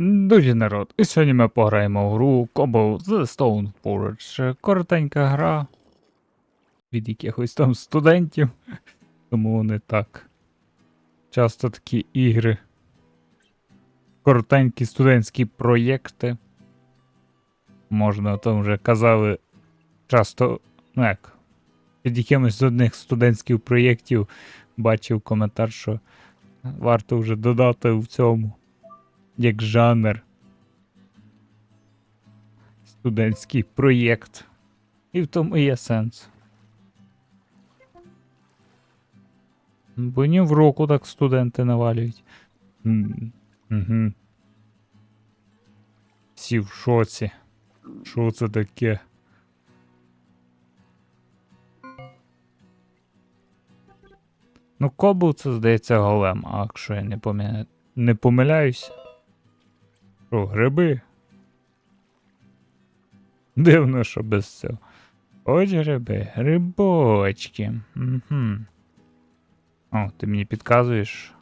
Дуже народ. І сьогодні ми пограємо в гру Cobble The Stone Forge. Коротенька гра від якихось там студентів. Тому вони так. Часто такі ігри. Коротенькі студентські проєкти. Можна там вже казали часто, ну як, під якимось з одних студентських проєктів бачив коментар, що варто вже додати в цьому як жанр. Студентський проєкт. І в тому є сенс. Бо ні в року так студенти навалюють. Угу. Всі в шоці. Що це таке? Ну, Кобл це, здається, голем, а якщо я не, помиля... Що, гриби? Дивно, що без цього. Ось гриби, грибочки. Угу. О, ти мені підказуєш.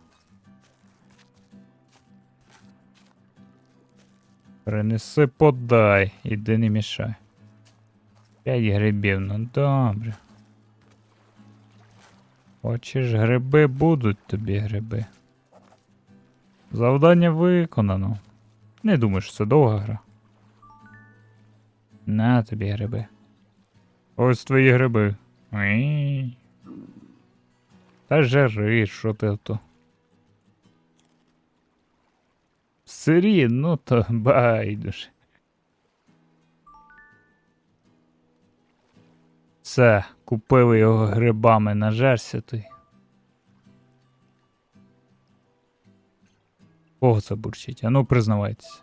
Принеси подай, іди не мішай. П'ять грибів, ну добре. Хочеш гриби, будуть тобі гриби. Завдання виконано. Не думаю, що це довга гра. На тобі гриби. Ось твої гриби. Та жари, що ти то. Сирі, ну то байдуже. Все, купили його грибами, нажерся той. Кого це бурчить? А ну признавайтеся.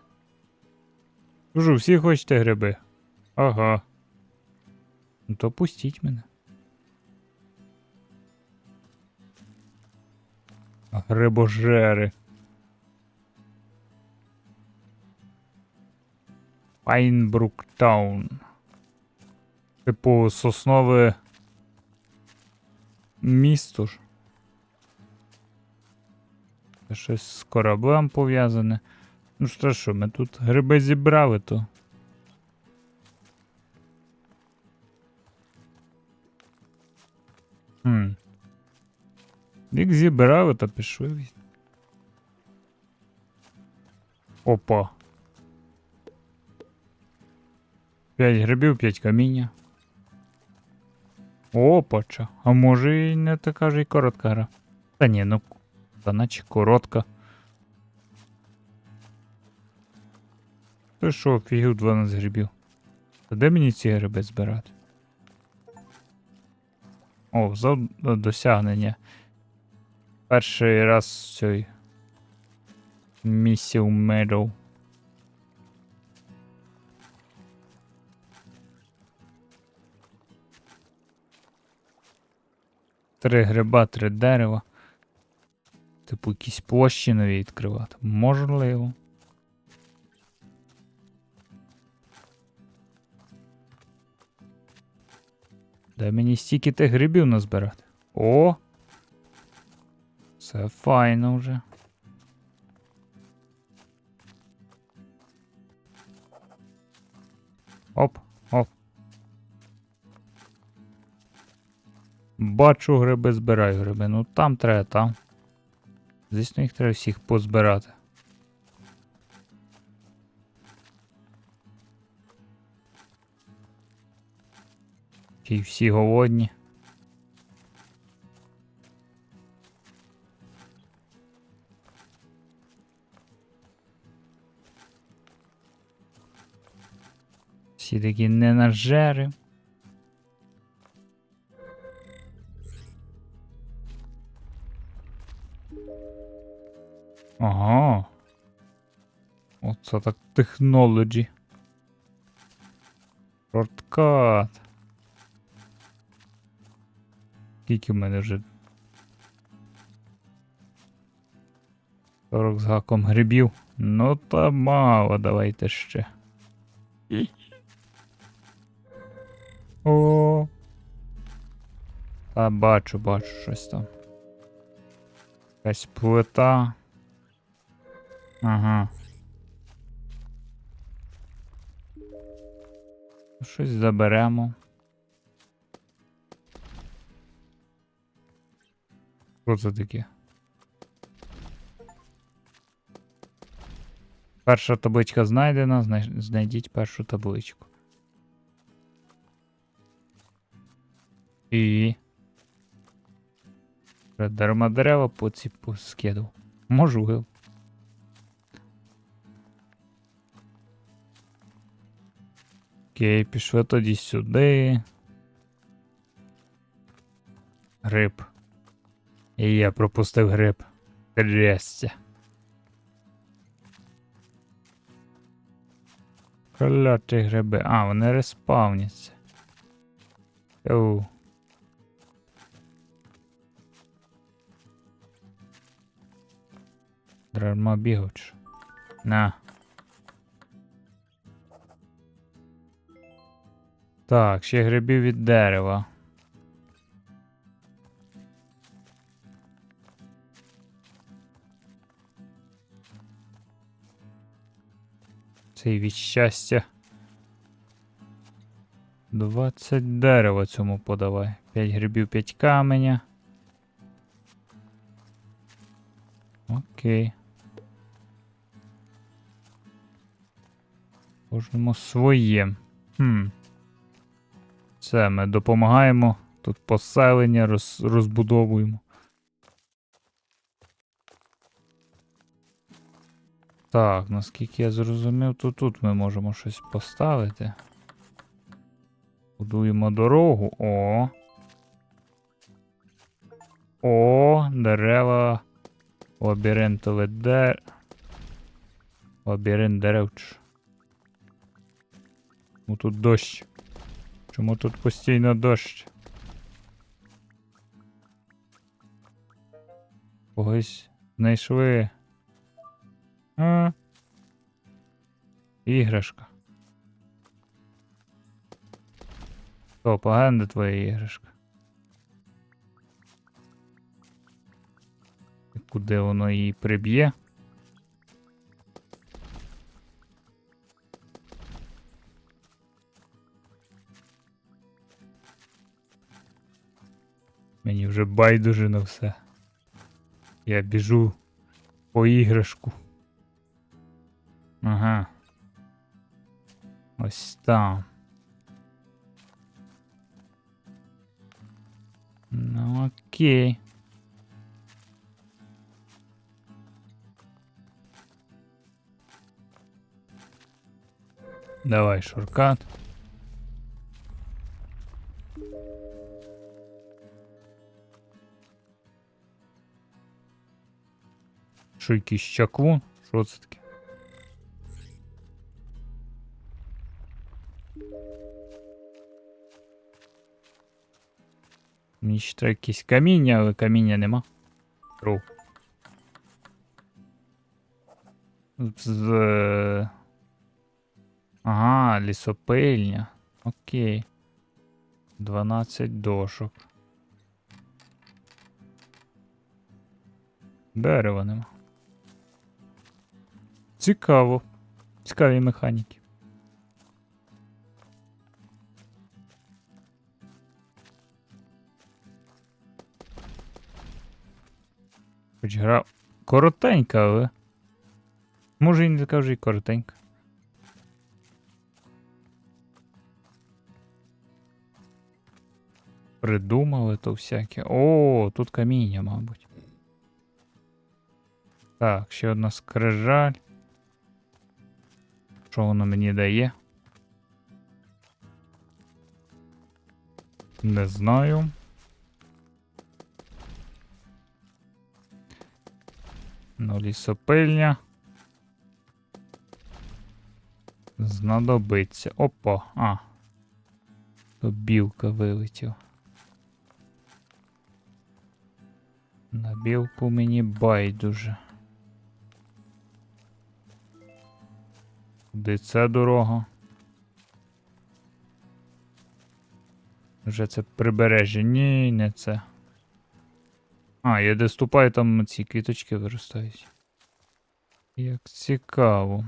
Кажу, всі хочете гриби? Ага. Ну то пустіть мене. Грибожери. Пайнбрук Таун. Типу соснове місто ж. Щось з кораблем пов'язане. Ну що що, ми тут гриби зібрали, то. Хм. Як зібрали, то пішли. Опа. П'ять грибів, п'ять каміння. Опа, чо. А може і не така ж і коротка гра. Та ні, ну. Та наче коротка. То що, фігів 12 грибів. Та де мені ці гриби збирати? О, за досягнення. Перший раз цей місію Meadow. Три гриба, три дерева. Типу якісь площі нові відкривати. Можливо. Дай мені стільки тих грибів назбирати. О! Це файно вже. Оп, оп. Бачу гриби, збираю гриби. Ну там треба, там. Звісно, їх треба всіх позбирати. Ті всі голодні. Всі такі ненажери. Ага. Оце так технологі. Шорткат. Скільки в мене вже? 40 з гаком грибів. Ну та мало, давайте ще. О. Та бачу, бачу щось там. Якась плита. Ага. Ну, щось заберемо. Що це таке? Перша табличка знайдена, знайдіть першу табличку. І. Дарма дерева по ці поскидав. Можу. Окей, пішли тоді сюди. Гриб. І я пропустив гриб. Трясся. Кляті гриби. А, вони респавняться. Оу. Дарма бігач. На. Так, ще грибів від дерева. Цей від щастя. 20 дерева цьому подавай. 5 грибів, 5 каменя. Окей. Кожному своє. Хм. Це ми допомагаємо. Тут поселення роз, розбудовуємо. Так, наскільки я зрозумів, то тут ми можемо щось поставити. Будуємо дорогу. О. О, дерева. Лабіринтове дер. Лабіринт дерев. ч. Ну тут дощ. Чому тут постійно дощ? Когось знайшли. А? Іграшка. О, погана твоя іграшка. Куди воно її приб'є? Мені вже байдуже на все. Я біжу по іграшку. Ага. Ось там. Ну окей. Давай шуркат. Що якийсь чаклун? Що це таке? Мені ще треба якісь каміння, але каміння нема. Ру. З... е, Ага, лісопильня. Окей. 12 дошок. Дерева нема. Цікаво. Цікаві механіки. Хоч гра коротенька, але. Може і не така вже й коротенька. Придумали то всяке. О, тут каміння, мабуть. Так, ще одна скрижаль. Що воно мені дає? Не знаю. Ну, лісопильня. Знадобиться. Опа. А. То білка вилетів. На білку мені байдуже. Куди це дорога? Вже це прибережжя. Ні, не це. А, я де ступаю, там ці квіточки виростають. Як цікаво.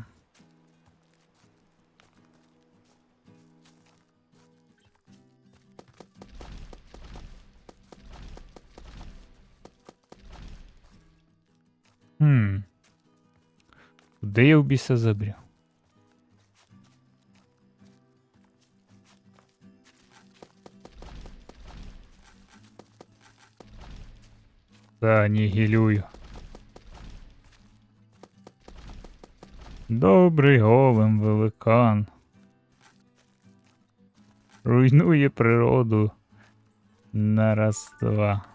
Хм. Куди я в біса забрів? Та анігілюю. Добрий голем великан. Руйнує природу на раз-два.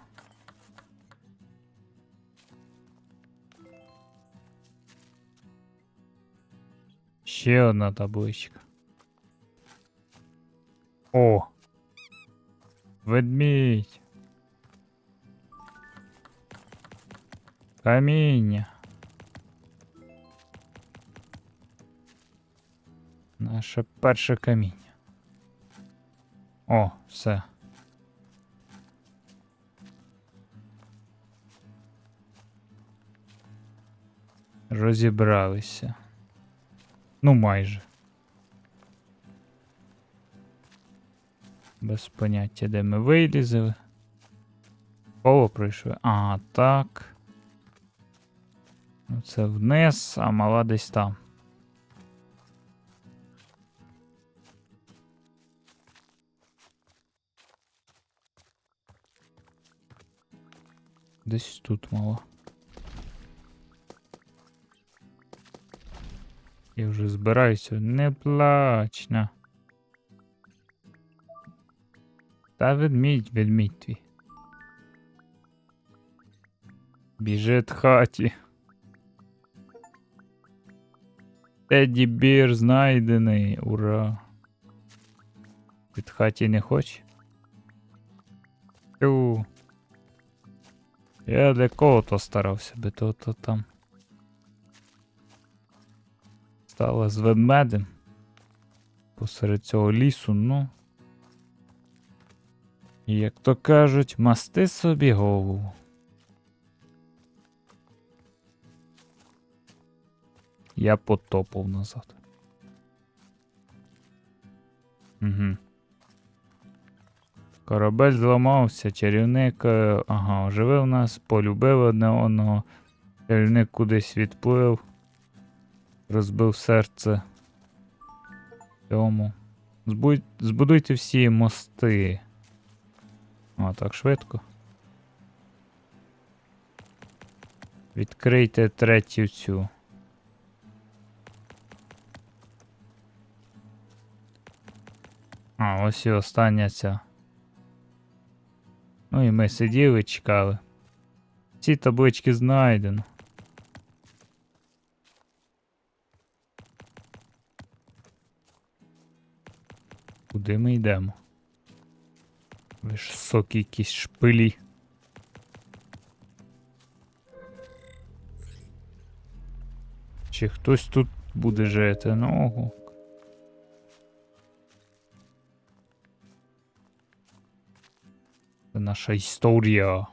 Ще одна табличка. О! Ведмідь. Каміння. Наше перше каміння. О, все. Розібралися. Ну, майже. Без поняття, де ми вилізли. Коло пройшли. А, так. Ну, Це вниз, а мала десь там. Десь тут мало. Я вже збираюся. Не плач на. Та ведмідь, ведмідь твій. Біжить хаті. Теді бір знайдений. Ура. Від хаті не хоче? Тю. Я для кого то старався би, то, то там. Стала з ведмедем. Посеред цього лісу, ну. Як то кажуть, масти собі голову. Я потопав назад. Угу. Корабель зламався, чарівник, е, ага, оживив нас, полюбив одне одного. Чарівник кудись відплив, розбив серце. Цьому. Збудь, збудуйте всі мости. О, так швидко. Відкрийте третю цю. А, ось і остання ця. Ну і ми сиділи, чекали. Ці таблички знайдено. Куди ми йдемо? Ви ж соки якісь шпилі. Чи хтось тут буде жити? Ну. Це наша історія.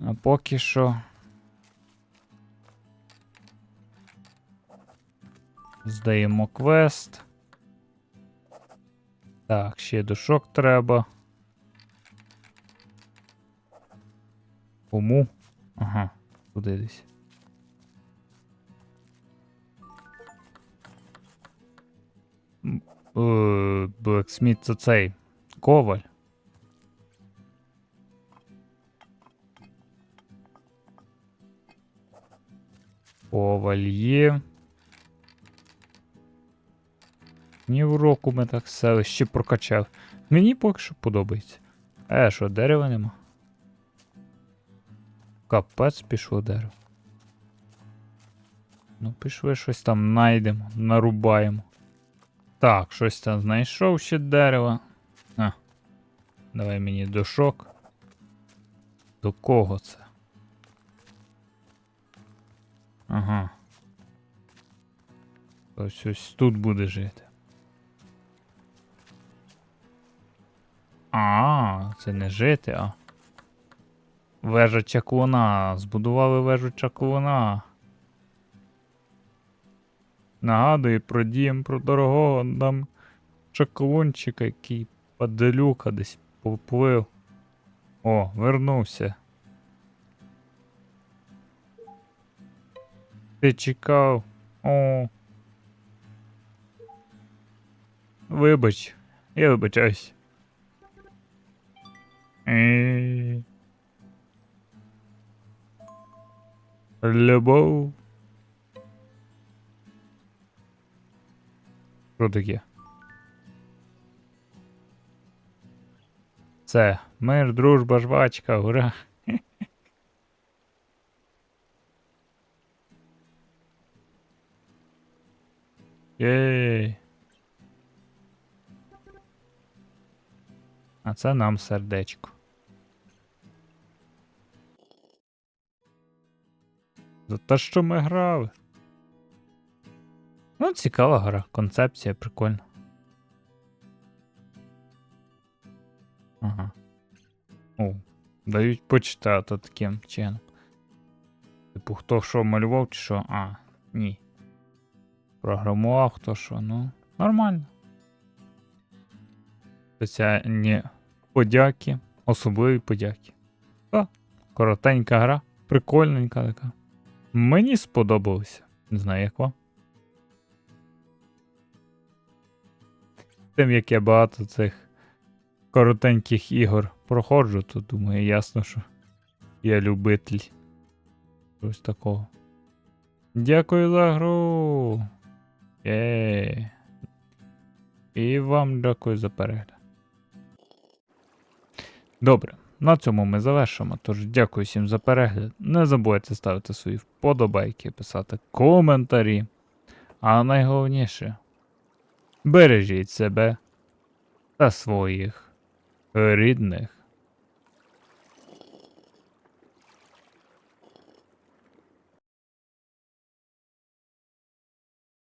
А поки що. Здаємо квест. Так, ще душок треба. Кому? Ага, куди десь. Блексміт це цей. Коваль. Коваль є. Ні в року ми так сели, ще прокачав. Мені поки що подобається. Е, що, дерева нема? Капець пішло дерево. Ну, пішли щось там знайдемо, нарубаємо. Так, щось там знайшов ще дерева. Давай мені дошок. До кого це? Ага. Ось ось тут буде жити. А, це не жити, а. Вежа чаклуна. Збудували вежу чаклуна. Нагадую про дім, про дорогого нам чаклунчика, який падалюка десь поплив. О, вернувся. Ти чекав. О. Вибач, я вибачаюсь. Е. Любов. Що таке? Це мир, дружба, жвачка, ура. Єй. А це нам сердечко. За те, що ми грали. Ну, цікава гра, концепція прикольна. Ага. О, дають почитати таким чином. Типу, хто що малював, чи що? А, ні. Програмував хто що, ну, нормально. Спеціальні подяки, особливі подяки. Та, коротенька гра, прикольненька така. Мені сподобалося. Не знаю, як вам. Тим, як я багато цих коротеньких ігор проходжу, то думаю, ясно, що я любитель. Ось такого. Дякую за гру. Є. І вам дякую за перегляд. Добре, на цьому ми завершимо. Тож дякую всім за перегляд. Не забудьте ставити свої вподобайки, писати коментарі. А найголовніше бережіть себе та своїх рідних